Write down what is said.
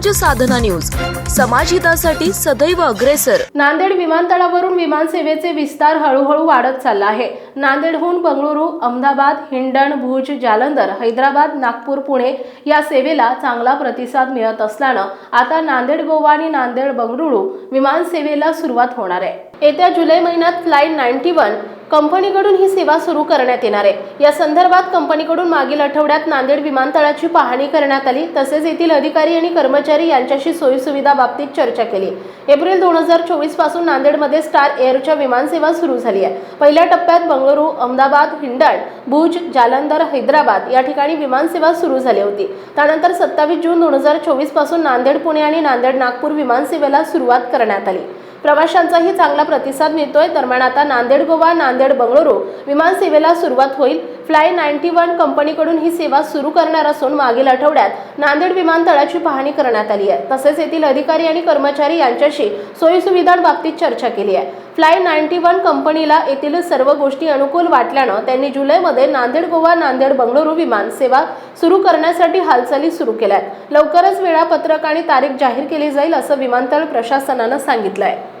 साधना news. समाजहितासाठी सदैव अग्रेसर. नांदेड विमानतळावरून विमान सेवेचे विस्तार हळूहळू वाढत चालला आहे. नांदेडहून बंगळुरू अहमदाबाद हिंडण भुज जालंधर हैदराबाद नागपूर पुणे या सेवेला चांगला प्रतिसाद मिळत असल्यानं आता नांदेड गोवा आणि नांदेड बंगळुरू विमान सेवेला सुरुवात होणार आहे. येत्या जुलै महिन्यात फ्लाईट नाईन्टी वन कंपनीकडून ही सेवा सुरू करण्यात येणार आहे. या संदर्भात कंपनीकडून मागील आठवड्यात नांदेड विमानतळाची पाहणी करण्यात आली तसेच येथील अधिकारी आणि कर्मचारी यांच्याशी सोयीसुविधा बाबतीत चर्चा केली. एप्रिल दोन हजार चोवीसपासून नांदेडमध्ये स्टार एअरच्या विमानसेवा सुरू झाली आहे. पहिल्या टप्प्यात बंगळुरू अहमदाबाद हिंडण भुज जालंधर हैदराबाद या ठिकाणी विमानसेवा सुरू झाली होती. त्यानंतर सत्तावीस जून दोन हजार चोवीसपासून नांदेड पुणे आणि नांदेड नागपूर विमानसेवेला सुरुवात करण्यात आली. प्रवाशांचाही चांगला प्रतिसाद मिळतोय. दरम्यान आता नांदेड गोवा नांदेड बंगळुरू विमानसेवेला सुरुवात होईल. फ्लाय नाईन्टी वन कंपनीकडून ही सेवा सुरू करणार असून मागील आठवड्यात नांदेड विमानतळाची पाहणी करण्यात आली आहे. तसेच येथील अधिकारी आणि कर्मचारी यांच्याशी सोयीसुविधांबाबतीत चर्चा केली आहे. फ्लाय नाईन्टी वन कंपनीला येथील सर्व गोष्टी अनुकूल वाटल्यानं त्यांनी जुलैमध्ये नांदेड गोवा नांदेड बंगळुरू विमान सेवा सुरू करण्यासाठी हालचाली सुरू केल्या आहेत लवकरच वेळापत्रक आणि तारीख जाहीर केली जाईल असं विमानतळ प्रशासनानं सांगितलं आहे